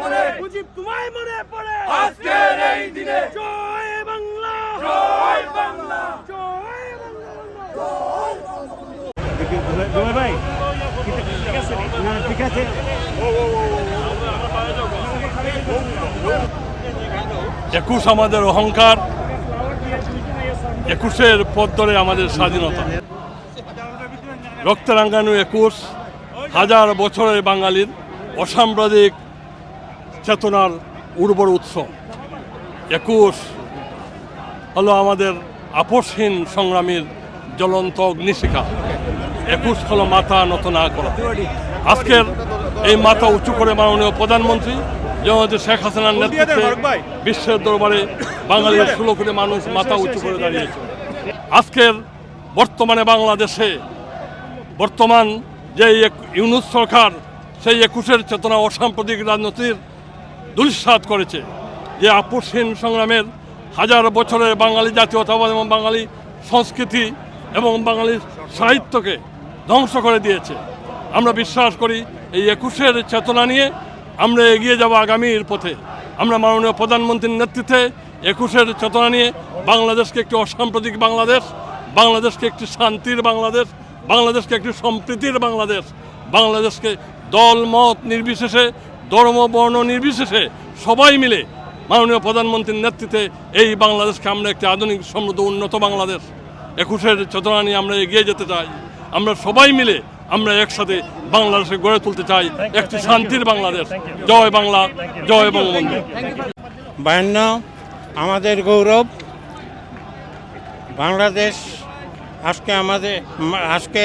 মনে মুজিব তোমায় মনে পড়ে। আজকের এই দিনে। জয় বাংলা। জয় বাংলা। জয় বাংলা দুবাই ভাই ঠিক আছে না ঠিক আছে। একুশ আমাদের অহংকার একুশের পথ ধরে আমাদের স্বাধীনতা। রক্তরাঙ্গানু একুশ হাজার বছরের বাঙালির অসাম্প্রদায়িক চেতনার উর্বর উৎস। একুশ হলো আমাদের আপসহীন সংগ্রামীর জ্বলন্ত অগ্নিশিখা। একুশ হলো মাথা নত না করা। আজকের এই মাথা উঁচু করে মাননীয় প্রধানমন্ত্রী জননেত্রী শেখ হাসিনার নেতৃত্বে বিশ্বের দরবারে বাঙালির ষোলো কোটি মানুষ মাথা উঁচু করে দাঁড়িয়েছে আজকের বর্তমানে বাংলাদেশে বর্তমান যে ইউনুস সরকার সেই একুশের চেতনা অসাম্প্রদায়িক রাজনীতির দুলিশ্বাত করেছে যে আপোষহীন সংগ্রামের হাজার বছরের বাঙালি জাতীয়তাবাদ এবং বাঙালি সংস্কৃতি এবং বাঙালি সাহিত্যকে ধ্বংস করে দিয়েছে। আমরা বিশ্বাস করি এই একুশের চেতনা নিয়ে আমরা এগিয়ে যাব আগামীর পথে। আমরা মাননীয় প্রধানমন্ত্রীর নেতৃত্বে একুশের চেতনা নিয়ে বাংলাদেশকে একটি অসাম্প্রদায়িক বাংলাদেশ, বাংলাদেশকে একটি শান্তির বাংলাদেশ, বাংলাদেশকে একটি সম্প্রীতির বাংলাদেশ, বাংলাদেশকে দল মত নির্বিশেষে ধর্ম, বর্ণ নির্বিশেষে সবাই মিলে মাননীয় প্রধানমন্ত্রীর নেতৃত্বে এই বাংলাদেশকে আমরা একটি আধুনিক সমৃদ্ধ উন্নত বাংলাদেশ। একুশের চেতনা নিয়ে আমরা এগিয়ে যেতে চাই। আমরা সবাই মিলে আমরা একসাথে বাংলাদেশে গড়ে তুলতে চাই। একটি শান্তির বাংলাদেশ। জয় বাংলা, জয় বঙ্গবন্ধু। বায়ান্ন, আমাদের গৌরব। বাংলাদেশ আজকে আমাদের, আজকে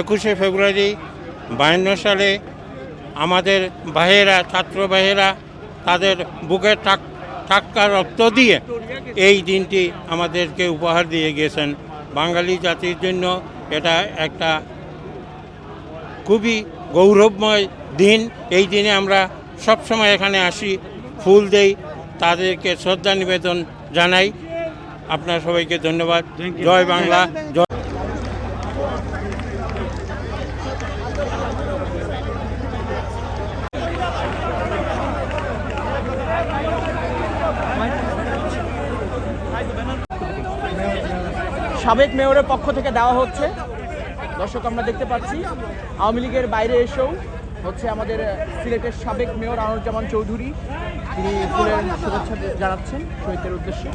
একুশে ফেব্রুয়ারি বায়ান্ন সালে আমাদের ভাইয়েরা ছাত্র বাহেরা তাদের বুকে টাক টাক্কা রক্ত দিয়ে এই দিনটি আমাদেরকে উপহার দিয়ে গেছেন বাঙালি জাতির জন্য এটা একটা খুবই গৌরবময় দিন। এই দিনে আমরা সবসময় এখানে আসি ফুল দেই তাদেরকে শ্রদ্ধা নিবেদন জানাই। আপনার সবাইকে ধন্যবাদ। জয় বাংলা জয় সাবেক মেয়রের পক্ষ থেকে দেওয়া হচ্ছে। দর্শক, আমরা দেখতে পাচ্ছি, আওয়ামী লীগের বাইরে এসেও হচ্ছে আমাদের সিলেটের সাবেক মেয়র আনোয়ারুজ্জামান চৌধুরী, তিনি ফুলের শুভেচ্ছা জানাচ্ছেন শহীদদের উদ্দেশ্যে।